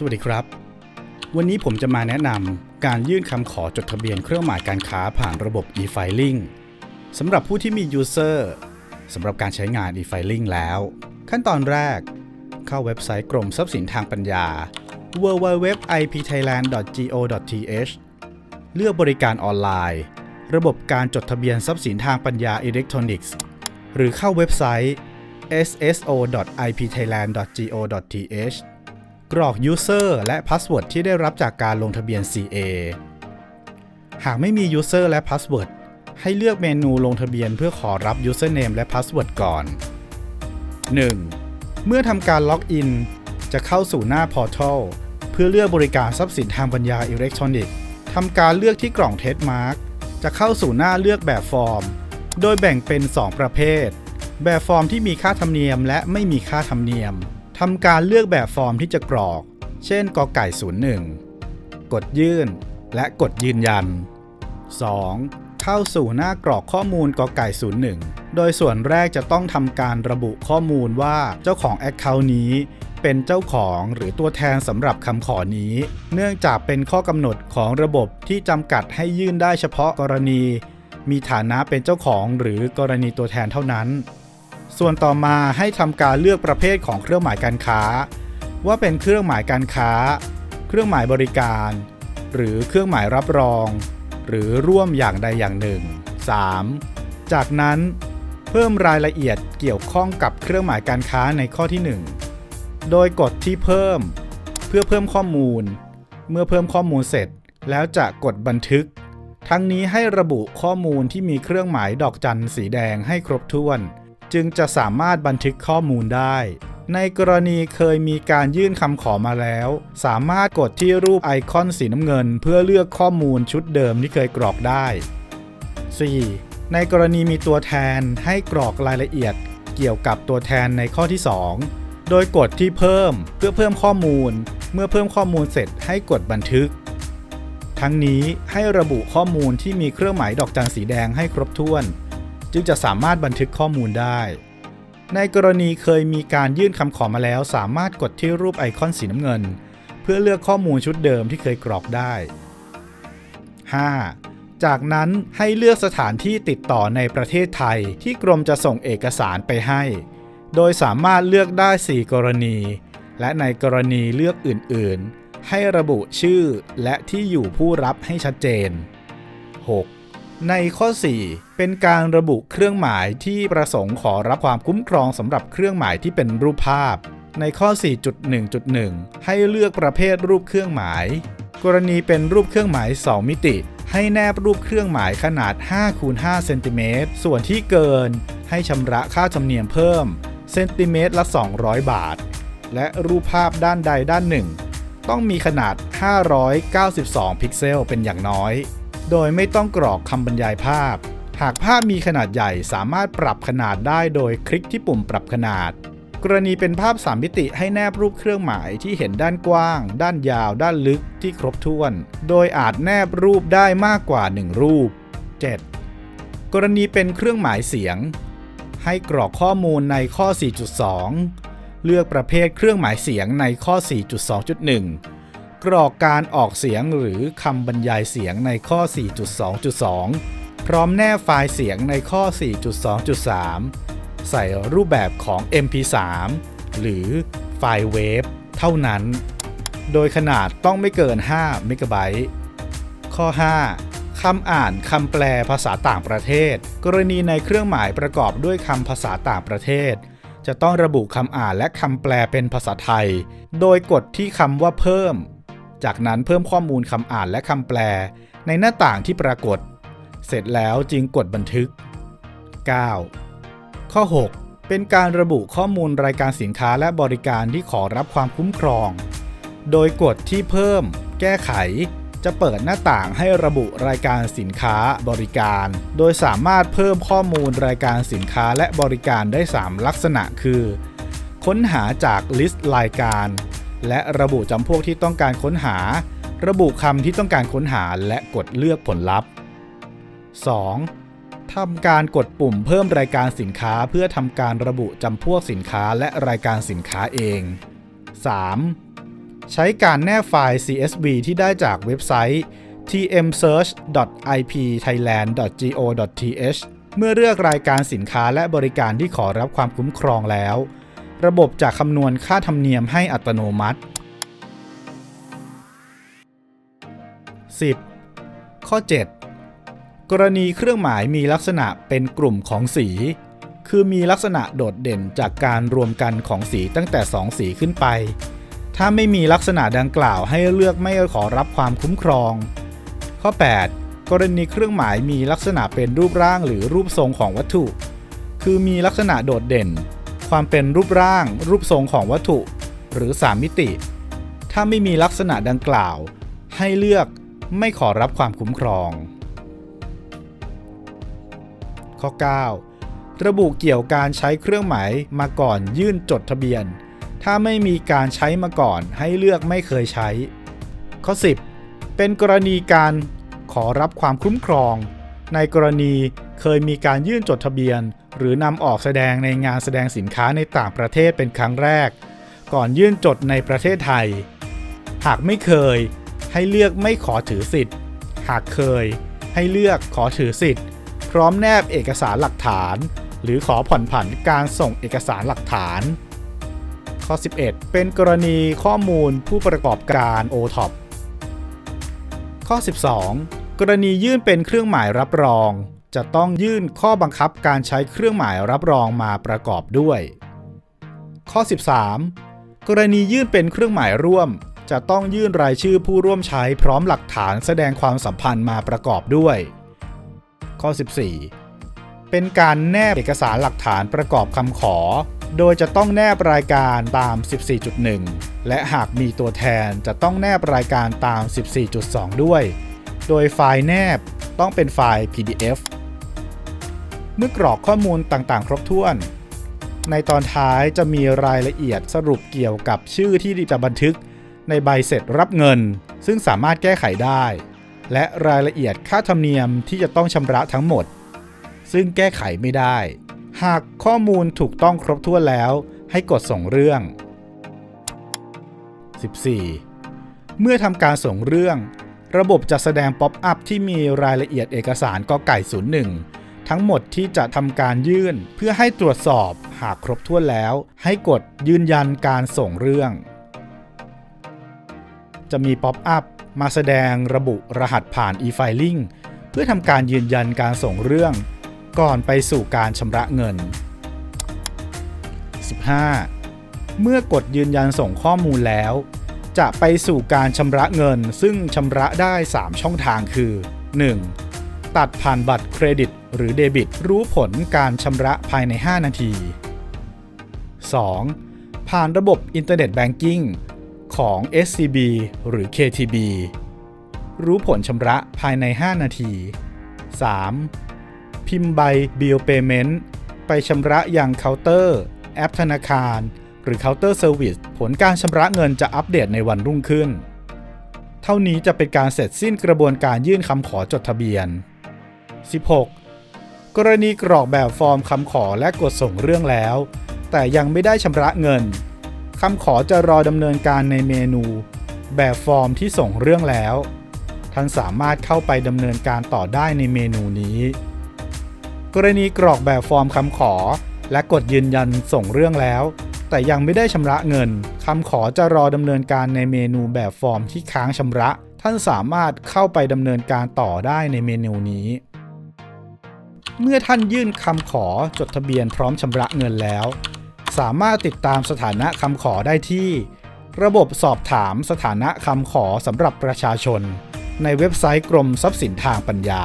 สวัสดีครับ วันนี้ผมจะมาแนะนำการยื่นคำขอจดทะเบียนเครื่องหมายการค้าผ่านระบบ e-filing สำหรับผู้ที่มี user สำหรับการใช้งาน e-filing แล้ว ขั้นตอนแรก เข้าเว็บไซต์กรมทรัพย์สินทางปัญญา www.ipthailand.go.th เลือกบริการออนไลน์ ระบบการจดทะเบียนทรัพย์สินทางปัญญาอิเล็กทรอนิกส์ หรือเข้าเว็บไซต์ sso.ipthailand.go.th กรอก User และ Password ที่ได้รับจากการลงทะเบียน CA หากไม่มี User และ Password ให้เลือกเมนูลงทะเบียนเพื่อขอรับ Username และ Password ก่อน 1. เมื่อทำการล็อกอิน จะเข้าสู่หน้า Portal เพื่อเลือกบริการทรัพย์สินทางปัญญาอิเล็กทรอนิกส์ทำการเลือกที่กล่อง Test Mark จะเข้าสู่หน้าเลือกแบบฟอร์ม โดยแบ่งเป็น 2 ประเภท แบบฟอร์มที่มีค่าธรรมเนียมและไม่มีค่าธรรมเนียม ทำการเลือกแบบฟอร์มที่จะกรอก เช่น กอไก่ 01 กดยื่น และกดยืนยัน 2. เข้าสู่หน้ากรอกข้อมูลกอไก่ 01 โดยส่วนแรกจะต้องทำการระบุข้อมูลว่าเจ้าของ Account นี้เป็นเจ้าของหรือตัวแทนสำหรับคำขอนี้ เนื่องจากเป็นข้อกำหนดของระบบที่จำกัดให้ยื่นได้เฉพาะกรณี มีฐานะเป็นเจ้าของหรือกรณีตัวแทนเท่านั้น ส่วนต่อมาให้ทำการเลือกประเภทของเครื่องหมายการค้า ว่าเป็นเครื่องหมายการค้า เครื่องหมายบริการ หรือเครื่องหมายรับรอง หรือร่วมอย่างใดอย่างหนึ่ง 3. จากนั้นเพิ่มรายละเอียดเกี่ยวข้องกับเครื่องหมายการค้าในข้อที่ 1 โดยกดที่เพิ่ม เพื่อเพิ่มข้อมูล เมื่อเพิ่มข้อมูลเสร็จ แล้วจะกดบันทึก ทั้งนี้ให้ระบุข้อมูลที่มีเครื่องหมายดอกจันสีแดงให้ครบถ้วน จึงจะสามารถบันทึกข้อมูลได้ ในกรณีเคยมีการยื่นคำขอมาแล้ว สามารถกดที่รูปไอคอนสีน้ำเงิน เพื่อเลือกข้อมูลชุดเดิมที่เคยกรอกได้ 4. ในกรณีมีตัวแทนให้กรอกรายละเอียดเกี่ยวกับตัวแทนในข้อที่ 2 โดยกดที่เพิ่มเพื่อเพิ่มข้อมูล เมื่อเพิ่มข้อมูลเสร็จให้กดบันทึก ทั้งนี้ให้ระบุข้อมูลที่มีเครื่องหมายดอกจันสีแดงให้ครบถ้วน จึงจะสามารถบันทึกข้อมูลได้ ในกรณีเคยมีการยื่นคำขอมาแล้ว สามารถกดที่รูปไอคอนสีน้ำเงิน เพื่อเลือกข้อมูลชุดเดิมที่เคยกรอกได้ 5. จากนั้นให้เลือกสถานที่ติดต่อในประเทศไทยที่กรมจะส่งเอกสารไปให้ โดยสามารถเลือกได้ 4 กรณี และในกรณีเลือกอื่น ๆ ให้ระบุชื่อและที่อยู่ผู้รับให้ชัดเจน 6. ในข้อ 4 เป็นการระบุเครื่องหมายที่ประสงค์ขอรับความคุ้มครองสำหรับเครื่องหมายที่เป็นรูปภาพ ในข้อ 4.1.1 ให้เลือกประเภทรูปเครื่องหมาย กรณีเป็นรูปเครื่องหมาย 2 มิติ ให้แนบรูปเครื่องหมายขนาด5คูณ5เซนติเมตรส่วนที่เกิน ให้ชำระค่าธรรมเนียมเพิ่มเซนติเมตรละ 200 บาท และรูปภาพด้านใดด้านหนึ่ง ต้องมีขนาด 592 พิกเซลเป็นอย่างน้อย โดยไม่ต้องกรอกคำบรรยายภาพ หากภาพมีขนาดใหญ่สามารถปรับขนาดได้โดยคลิกที่ปุ่มปรับขนาด กรณีเป็นภาพ 3 มิติให้แนบรูปเครื่องหมายที่เห็นด้านกว้าง ด้านยาว ด้านลึกที่ครบถ้วน โดยอาจแนบรูปได้มากกว่า 1 รูป 7. กรณีเป็นเครื่องหมายเสียง ให้กรอกข้อมูลในข้อ 4.2 เลือกประเภทเครื่องหมายเสียงในข้อ 4.2.1 กรอกการออกเสียงหรือคำบรรยายเสียงในข้อ 4.2.2 พร้อมแนบไฟล์เสียงในข้อ 4.2.3 ใส่รูปแบบของ MP3 หรือไฟล์เวฟเท่านั้น โดยขนาดต้องไม่เกิน 5 เมกะไบต์ข้อ 5 คำอ่านคำแปลภาษาต่างประเทศ กรณีในเครื่องหมายประกอบด้วยคำภาษาต่างประเทศ จะต้องระบุคำอ่านและคำแปลเป็นภาษาไทย โดยกดที่คำว่าเพิ่ม จากนั้นเพิ่มข้อมูลคำอ่านและคำแปล ในหน้าต่างที่ปรากฏ เสร็จแล้วจึงกดบันทึก 9. ข้อ 6 เป็นการระบุข้อมูลรายการสินค้าและบริการที่ขอรับความคุ้มครอง โดยกดที่เพิ่ม แก้ไข จะเปิดหน้าต่างให้ระบุรายการสินค้าบริการ โดยสามารถเพิ่มข้อมูลรายการสินค้าและบริการได้ 3 ลักษณะคือ ค้นหาจากลิสต์รายการ และระบุจำพวกที่ต้องการค้นหา ระบุคำที่ต้องการค้นหาและกดเลือกผลลัพธ์ 2. ทำการกดปุ่มเพิ่มรายการสินค้าเพื่อทำการระบุจำพวกสินค้าและรายการสินค้าเอง 3. ใช้การแนบไฟล์ CSV ที่ได้จากเว็บไซต์ tmsearch.ipthailand.go.th เมื่อเลือกรายการสินค้าและบริการที่ขอรับความคุ้มครองแล้ว ระบบจะคำนวณค่าธรรมเนียมให้อัตโนมัติ 10. ข้อ 7 กรณีเครื่องหมายมีลักษณะเป็นกลุ่มของสี คือมีลักษณะโดดเด่นจากการรวมกันของสีตั้งแต่ 2 สีขึ้นไป ถ้าไม่มีลักษณะดังกล่าวให้เลือกไม่ขอรับความคุ้มครอง ข้อ 8 กรณีเครื่องหมายมีลักษณะเป็นรูปร่างหรือรูปทรงของวัตถุ คือมีลักษณะโดดเด่น ความเป็นรูปร่าง รูปทรงของวัตถุ หรือ 3 มิติ ถ้าไม่มีลักษณะดังกล่าว ให้เลือกไม่ขอรับความคุ้มครอง ข้อ 9 ระบุเกี่ยวการใช้เครื่องหมายมาก่อนยื่นจดทะเบียน ถ้าไม่มีการใช้มาก่อนให้เลือกไม่เคยใช้ ข้อ 10 เป็นกรณีการขอรับความคุ้มครอง ในกรณีเคยมีการยื่นจดทะเบียน หรือนำออกแสดงในงานแสดงสินค้าในต่างประเทศเป็นครั้งแรก ก่อนยื่นจดในประเทศไทย หากไม่เคย ให้เลือกไม่ขอถือสิทธิ์ หากเคย ให้เลือกขอถือสิทธิ์ พร้อมแนบเอกสารหลักฐาน หรือขอผ่อนผันการส่งเอกสารหลักฐาน ข้อ 11 เป็นกรณีข้อมูลผู้ประกอบการ OTOP ข้อ 12 กรณียื่นเป็นเครื่องหมายรับรอง จะต้องยื่นข้อบังคับการใช้เครื่องหมายรับรองมาประกอบด้วย ข้อ 13 กรณียื่นเป็นเครื่องหมายร่วม จะต้องยื่นรายชื่อผู้ร่วมใช้พร้อมหลักฐานแสดงความสัมพันธ์มาประกอบด้วย ข้อ 14 เป็นการแนบเอกสารหลักฐานประกอบคำขอ โดยจะต้องแนบรายการตาม 14.1 และหากมีตัวแทนจะต้องแนบรายการตาม 14.2 ด้วย โดยไฟล์แนบต้องเป็นไฟล์ PDF เมื่อกรอกข้อมูลต่างๆ ครบถ้วน ในตอนท้ายจะมีรายละเอียดสรุปเกี่ยวกับชื่อที่จะบันทึกในใบเสร็จรับเงิน ซึ่งสามารถแก้ไขได้ และรายละเอียดค่าธรรมเนียมที่จะต้องชำระทั้งหมด ซึ่งแก้ไขไม่ได้ หากข้อมูลถูกต้องครบถ้วนแล้ว ให้กดส่งเรื่อง 14. เมื่อทำการส่งเรื่อง ระบบจะแสดงป๊อปอัพที่มีรายละเอียดเอกสารกไก่01 ทั้งหมดที่จะทำการยื่น เพื่อให้ตรวจสอบหากครบถ้วนแล้ว ให้กดยืนยันการส่งเรื่อง จะมีป๊อปอัพมาแสดงระบุรหัสผ่าน e-filing เพื่อทำการยืนยันการส่งเรื่อง ก่อนไปสู่การชำระเงิน 15. เมื่อกดยืนยันส่งข้อมูลแล้ว จะไปสู่การชำระเงินซึ่งชำระได้ 3 ช่องทางคือ 1. ตัดผ่านบัตรเครดิต หรือเดบิต รู้ผลการชำระภายใน 5 นาที 2. ผ่านระบบอินเทอร์เน็ตแบงกิ้งของ SCB หรือ KTB รู้ผลชำระภายใน 5 นาที 3. พิมพ์ใบ Bill Payment ไปชำระยังเคาน์เตอร์ แอปธนาคาร หรือเคาน์เตอร์เซอร์วิสผลการชำระเงินจะอัปเดตในวันรุ่งขึ้น เท่านี้จะเป็นการเสร็จสิ้นกระบวนการยื่นคำขอจดทะเบียน 16. กรณีกรอกแบบฟอร์มคำขอและกดส่งเรื่องแล้ว แต่ยังไม่ได้ชำระเงินคำขอจะรอดำเนินการในเมนู แบบฟอร์มที่ส่งเรื่องแล้ว ท่านสามารถเข้าไปดำเนินการต่อได้ในเมนูนี้ กรณีกรอกแบบฟอร์มคำขอ และกดยืนยันส่งเรื่องแล้ว แต่ยังไม่ได้ชำระเงินคำขอจะรอดำเนินการในเมนูแบบฟอร์มที่ค้างชำระ ท่านสามารถเข้าไปดำเนินการต่อได้ในเมนูนี้ เมื่อท่านยื่นคำขอจดทะเบียนพร้อมชำระเงินแล้ว สามารถติดตามสถานะคำขอได้ที่ ระบบสอบถามสถานะคำขอสำหรับประชาชน ในเว็บไซต์กรมทรัพย์สินทางปัญญา